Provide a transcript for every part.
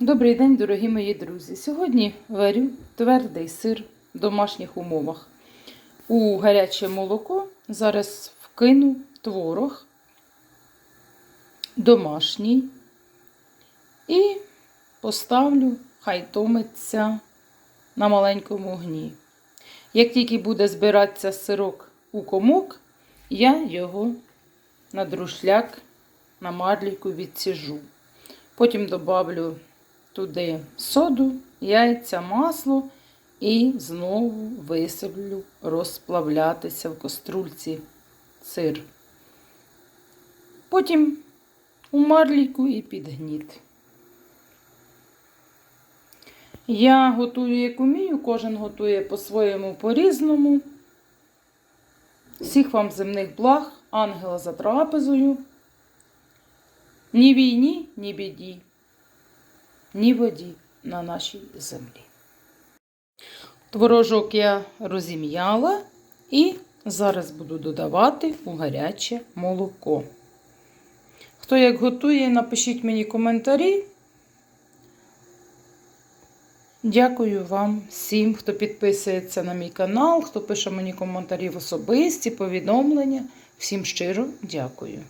Добрий день, дорогі мої друзі. Сьогодні варю твердий сир в домашніх умовах. У гаряче молоко зараз вкину творог домашній і поставлю, хай томиться на маленькому огні. Як тільки буде збиратися сирок у комок, я його на друшляк на марліку відсіжу. Потім добавлю туди соду, яйця, масло і знову висиплю розплавлятися в каструльці сир. Потім у марліку і під гніт. Я готую, як умію, кожен готує по-своєму по-різному. Всіх вам земних благ, ангела за трапезою. Ні війні, ні біді, ні воді на нашій землі. Творожок я розім'яла і зараз буду додавати у гаряче молоко. Хто як готує, напишіть мені коментарі. Дякую вам всім, хто підписується на мій канал, хто пише мені коментарі в особисті, повідомлення. Всім щиро дякую.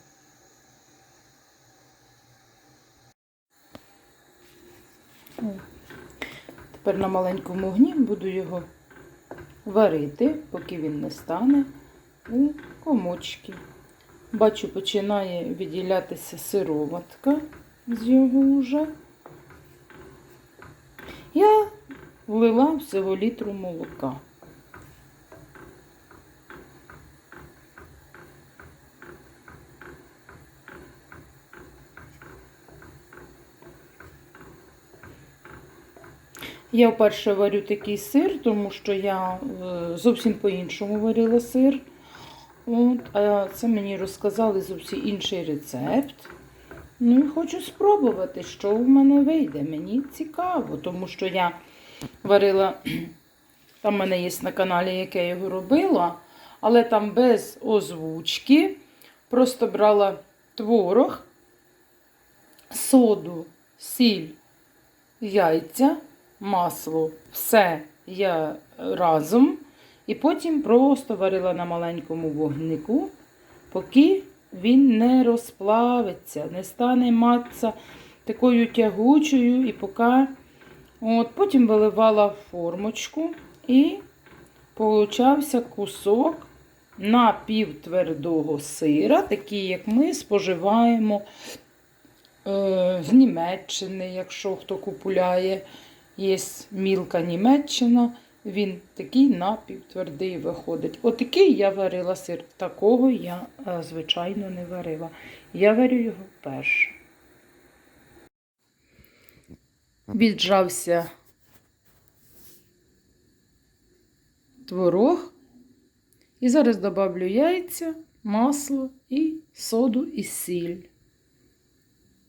Тепер на маленькому огні буду його варити, поки він не стане у комочки. Бачу, починає відділятися сироватка з його вже. Я влила всього літру молока. Я вперше варю такий сир, тому що я е, зовсім по-іншому варила сир. От, а це мені розказали зовсім інший рецепт. Ну і хочу спробувати, що в мене вийде. Мені цікаво, тому що я варила, там в мене є на каналі, як я його робила, але там без озвучки. Просто брала творог, соду, сіль, яйця, масло, все я разом. І потім просто варила на маленькому вогнику, поки він не розплавиться, не стане матися такою тягучою, і поки От, потім виливала формочку і получався кусок напівтвердого сира, такий, як ми споживаємо е, в Німеччині, якщо хто купуляє, є мілка Німеччина. Він такий напівтвердий виходить. Отакий я варила сир. Такого я, е, звичайно, не варила. Я варю його вперше. Віджався творог. І зараз добавлю яйця, масло і соду і сіль.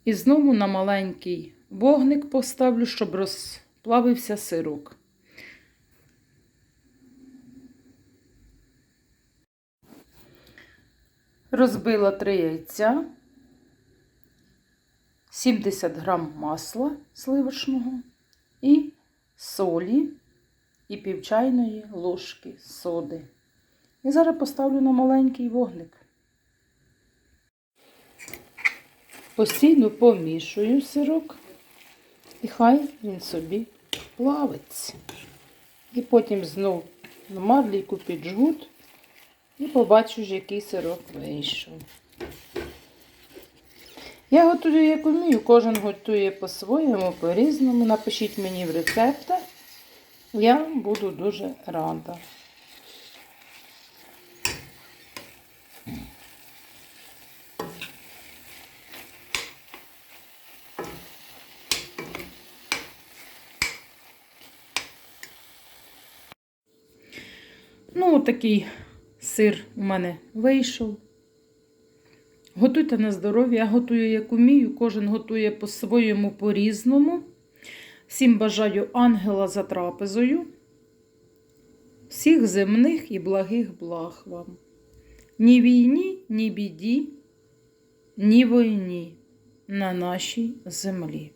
І знову на маленький вогник поставлю, щоб розплавився сирок. Розбила три яйця, 70 грам масла сливочного і солі і півчайної ложки соди. І зараз поставлю на маленький вогник. Постійно помішую сирок, і хай він собі плавиться. І потім знов на марлійку піджгут і побачу, який сирок вийшов. Я готую, як умію, кожен готує по-своєму, по-різному. Напишіть мені в рецептах. Я буду дуже рада. Ну, такий сир у мене вийшов. Готуйте на здоров'я, я готую, як умію, кожен готує по-своєму, по-різному. Всім бажаю ангела за трапезою, всіх земних і благих благ вам. Ні війні, ні біді, ні війні на нашій землі.